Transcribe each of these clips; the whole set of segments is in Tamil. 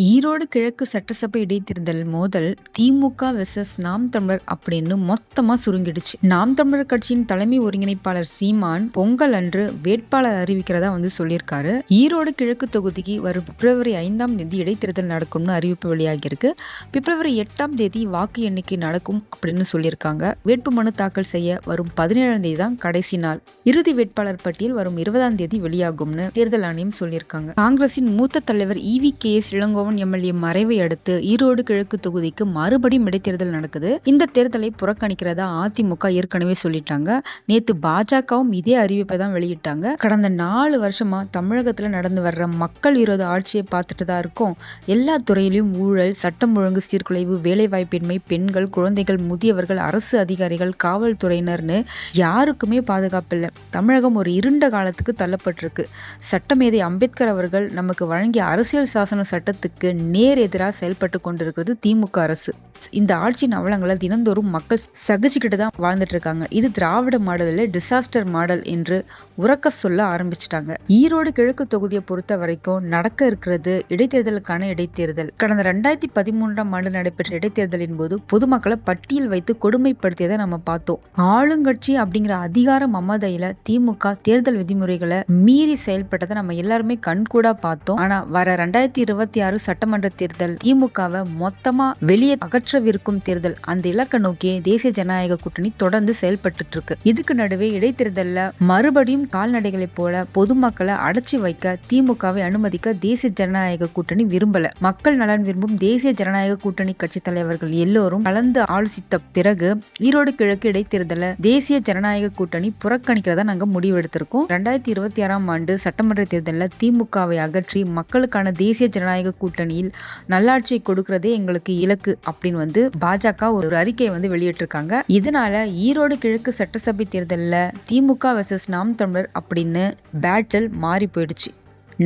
ஈரோடு கிழக்கு சட்டசபை இடைத்தேர்தல் மோதல் திமுக வெர்சஸ் நாம் தமிழர் அப்படின்னு மொத்தமா சுருங்கிடுச்சு. நாம் தமிழர் கட்சியின் தலைமை ஒருங்கிணைப்பாளர் சீமான் பொங்கல் அன்று வேட்பாளர் அறிவிக்கிறதா வந்து சொல்லியிருக்காரு. ஈரோடு கிழக்கு தொகுதிக்கு வரும் பிப்ரவரி ஐந்தாம் தேதி இடைத்தேர்தல் நடக்கும்னு அறிவிப்பு வெளியாகியிருக்கு. பிப்ரவரி எட்டாம் தேதி வாக்கு எண்ணிக்கை நடக்கும் அப்படின்னு சொல்லியிருக்காங்க. வேட்புமனு தாக்கல் செய்ய வரும் பதினேழாம் தேதி தான் கடைசி நாள். இறுதி வேட்பாளர் பட்டியல் வரும் இருபதாம் தேதி வெளியாகும்னு தேர்தல் ஆணையம் சொல்லியிருக்காங்க. காங்கிரசின் மூத்த தலைவர் E V K S Elangovan MLA மறைவை அடுத்து ஈரோடு கிழக்கு தொகுதிக்கு மறுபடியும் இடைத்தேர்தல் நடக்குது. இந்த தேர்தலை புறக்கணிக்கிறதா அதிமுக ஏற்கனவே சொல்லிட்டாங்க. நேத்து பாஜகவும் இதே அறிவிப்பை தான் வெளியிட்டாங்க. கடந்த நாலு வருஷமா தமிழகத்துல நடந்து வர்ற மக்கள் விரோத ஆட்சியை பார்த்துட்டு தான் இருக்கோம். எல்லா துறையிலும் ஊழல் சட்டம் ஒழுங்கு சீர்குலைவு வேலைவாய்ப்பின்மை பெண்கள் குழந்தைகள் முதியவர்கள் அரசு அதிகாரிகள் காவல்துறையினர்னு யாருக்குமே பாதுகாப்பு இல்லை. தமிழகம் ஒரு இருண்ட காலத்துக்கு தள்ளப்பட்டிருக்கு. சட்டமேதை அம்பேத்கர் அவர்கள் நமக்கு வழங்கிய அரசியல் சாசன சட்டத்துக்கு நேர் எதிராக செயல்பட்டு கொண்டிருக்கிறது திமுக அரசு. இந்த ஆட்சியின் அவலங்களை தினந்தோறும் மக்கள் சகிச்சுக்கிட்டு தான் வாழ்ந்துட்டு இருக்காங்க இது திராவிட மாடலில் டிசாஸ்டர் மாடல் என்று உறக்க சொல்ல ஆரம்பிச்சிட்டாங்க. ஈரோடு கிழக்கு தொகுதியை பொறுத்த வரைக்கும் நடக்க இருக்கிறது இடைத்தேர்தலுக்கான இடைத்தேர்தல். கடந்த ரெண்டாயிரத்தி பதிமூன்றாம் ஆண்டு நடைபெற்ற இடைத்தேர்தலின் போது பொதுமக்களை பட்டியல் வைத்து கொடுமைப்படுத்தியதை நம்ம பார்த்தோம். ஆளுங்கட்சி அப்படிங்கிற அதிகார மமதையில திமுக தேர்தல் விதிமுறைகளை மீறி செயல்பட்டதை நம்ம எல்லாருமே கண்கூடா பார்த்தோம். ஆனா வர ரெண்டாயிரத்தி இருபத்தி ஆறு சட்டமன்ற தேர்தல் திமுகவை மொத்தமா வெளியே அகற்றவிருக்கும் தேர்தல். அந்த இலக்கை நோக்கியே தேசிய ஜனநாயக கூட்டணி தொடர்ந்து செயல்பட்டு இருக்கு இதுக்கு நடுவே இடைத்தேர்தலில் மறுபடியும் கால்நடைகளைப் போல பொதுமக்களை அடைச்சி வைக்க திமுகவை அனுமதிக்க தேசிய ஜனநாயக கூட்டணி விரும்பல. மக்கள் நலன் விரும்பும் தேசிய ஜனநாயக கூட்டணி கட்சி தலைவர்கள் எல்லோரும் கலந்து ஆலோசித்த பிறகு ஈரோடு கிழக்கு இடைத்தேர்தலை தேசிய ஜனநாயக கூட்டணி புறக்கணிக்கிறதா நாங்க முடிவெடுத்திருக்கோம். ரெண்டாயிரத்தி இருபத்தி ஆறாம் ஆண்டு சட்டமன்ற தேர்தலில் திமுகவை அகற்றி மக்களுக்கான தேசிய ஜனநாயக கூட்டணியில் நல்லாட்சியை கொடுக்கிறதே எங்களுக்கு இலக்கு அப்படின்னு வந்து பாஜக ஒரு அறிக்கையை வந்து வெளியிட்டிருக்காங்க. இதனால ஈரோடு கிழக்கு சட்டசபை தேர்தலில் திமுக வெர்சஸ் நாம் தமிழர் அப்படின்னு பேட்டில் மாறி போயிடுச்சு.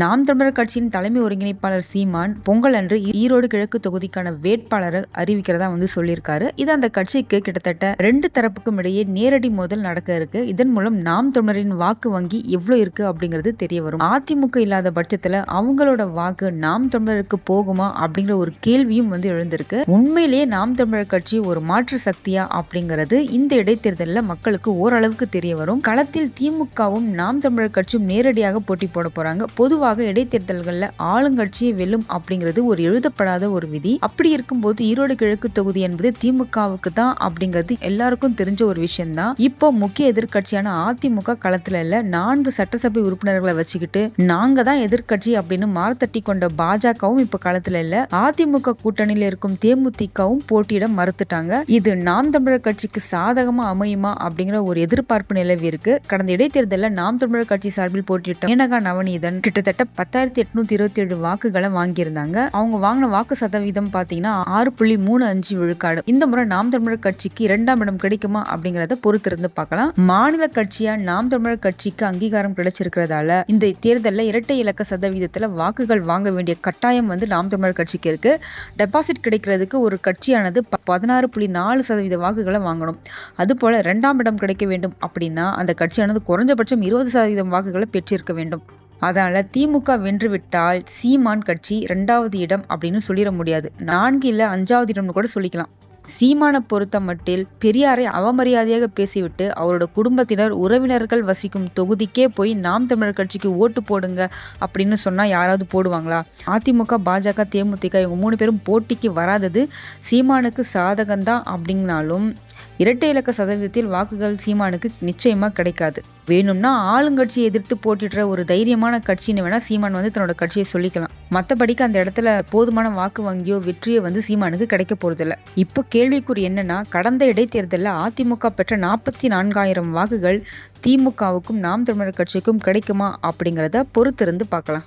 நாம் தமிழர் கட்சியின் தலைமை ஒருங்கிணைப்பாளர் சீமான் பொங்கல் அன்று ஈரோடு கிழக்கு தொகுதிக்கான வேட்பாளரை அறிவிக்கிறதா வந்து சொல்லியிருக்காரு. இது அந்த கட்சிக்கு கிட்டத்தட்ட ரெண்டு தரப்புக்கும் இடையே நேரடி மோதல் நடக்க இருக்கு. இதன் மூலம் நாம் தமிழரின் வாக்கு வங்கி எவ்வளவு இருக்கு அப்படிங்கிறது தெரிய வரும். அதிமுக இல்லாத பட்சத்துல அவங்களோட வாக்கு நாம் தமிழருக்கு போகுமா அப்படிங்கிற ஒரு கேள்வியும் வந்து எழுந்திருக்கு. உண்மையிலேயே நாம் தமிழர் கட்சி ஒரு மாற்று சக்தியா அப்படிங்கிறது இந்த இடைத்தேர்தலில் மக்களுக்கு ஓரளவுக்கு தெரிய வரும். களத்தில் திமுகவும் நாம் தமிழர் கட்சியும் நேரடியாக போட்டி போட போறாங்க. பொதுவாக இடைத்தேர்தல்களில் ஆளுங்கட்சியை வெல்லும் அப்படிங்கிறது ஒரு எழுதப்படாத ஒரு விதி. அப்படி இருக்கும்போது ஈரோடு கிழக்கு தொகுதி என்பது திமுகவுக்கு தான் அப்படிங்கிறது எல்லாருக்கும் தெரிஞ்ச ஒரு விஷயம்தான். இப்போ முக்கிய எதிர்க்கட்சியான அதிமுக களத்துல இல்ல நான்கு சட்டசபை உறுப்பினர்களை வச்சுக்கிட்டு நாங்க தான் எதிர்க்கட்சி அப்படின்னு மாரத்தட்டி கொண்ட பாஜகவும் இப்ப களத்துல இல்ல அதிமுக கூட்டணியில இருக்கும் தேமுதிகவும் போட்டியிட மறுத்துட்டாங்க. இது நாம் தமிழர் கட்சிக்கு சாதகமா அமையுமா அப்படிங்கிற ஒரு எதிர்பார்ப்பு நிலவி இருக்கு. கடந்த இடைத்தேர்தலில் நாம் தமிழர் கட்சி சார்பில் போட்டியிட்ட மேனகா நவநீதன் கிட்டத்தட்ட பத்தாயிரத்தி எட்நூத்தி இருபத்தி ஏழு வாக்குகளை வாங்கியிருந்தாங்க. அவங்க வாங்கின வாக்கு சதவீதம் பாத்தீங்கன்னா ஆறு புள்ளி மூணு அஞ்சு விழுக்காடு. இந்த முறை நாம் தமிழர் கட்சிக்கு இரண்டாம் இடம் கிடைக்குமா அப்படிங்கறத பொறுத்திருந்து பார்க்கலாம். மாநில கட்சியா நாம் தமிழர் கட்சிக்கு அங்கீகாரம் கிடைச்சிருக்கிறதால இந்த தேர்தலில் இரட்டை இலக்க சதவீதத்தில் வாக்குகள் வாங்க வேண்டிய கட்டாயம் வந்து நாம் தமிழர் கட்சிக்கு இருக்கு. டெபாசிட் கிடைக்கிறதுக்கு ஒரு கட்சியானது பதினாறு புள்ளி நாலு சதவீத வாக்குகளை வாங்கணும். அதுபோல இரண்டாம் இடம் கிடைக்க வேண்டும் அப்படின்னா அந்த கட்சியானது குறைஞ்சபட்சம் இருபது சதவீதம் வாக்குகளை பெற்றிருக்க வேண்டும். அதனால் திமுக வென்றுவிட்டால் சீமான் கட்சி ரெண்டாவது இடம் அப்படின்னு சொல்லிட முடியாது. நான்கு இல்லை அஞ்சாவது இடம்னு கூட சொல்லிக்கலாம். சீமானை பொறுத்த மட்டில் பெரியாரை அவமரியாதையாக பேசிவிட்டு அவரோட குடும்பத்தினர் உறவினர்கள் வசிக்கும் தொகுதிக்கே போய் நாம் தமிழர் கட்சிக்கு ஓட்டு போடுங்க அப்படின்னு சொன்னால் யாராவது போடுவாங்களா? அதிமுக பாஜக தேமுதிக இவங்க மூணு பேரும் போட்டிக்கு வராதது சீமானுக்கு சாதகம்தான் அப்படின்னாலும் இரட்டை இலக்க சதவீதத்தில் வாக்குகள் சீமானுக்கு நிச்சயமாக கிடைக்காது. வேணும்னா ஆளுங்கட்சியை எதிர்த்து போட்டிடுற ஒரு தைரியமான கட்சின்னு வேணா சீமான் வந்து தன்னோட கட்சியை சொல்லிக்கலாம். மற்றபடிக்கு அந்த இடத்துல போதுமான வாக்கு வங்கியோ வெற்றியோ வந்து சீமானுக்கு கிடைக்க போறதில்ல. இப்போ கேள்விக்குறி என்னன்னா கடந்த இடைத்தேர்தலில் அதிமுக பெற்ற நாற்பத்தி நான்காயிரம் வாக்குகள் திமுகவுக்கும் நாம் தமிழர் கட்சிக்கும் கிடைக்குமா அப்படிங்கிறத பொறுத்திருந்து பார்க்கலாம்.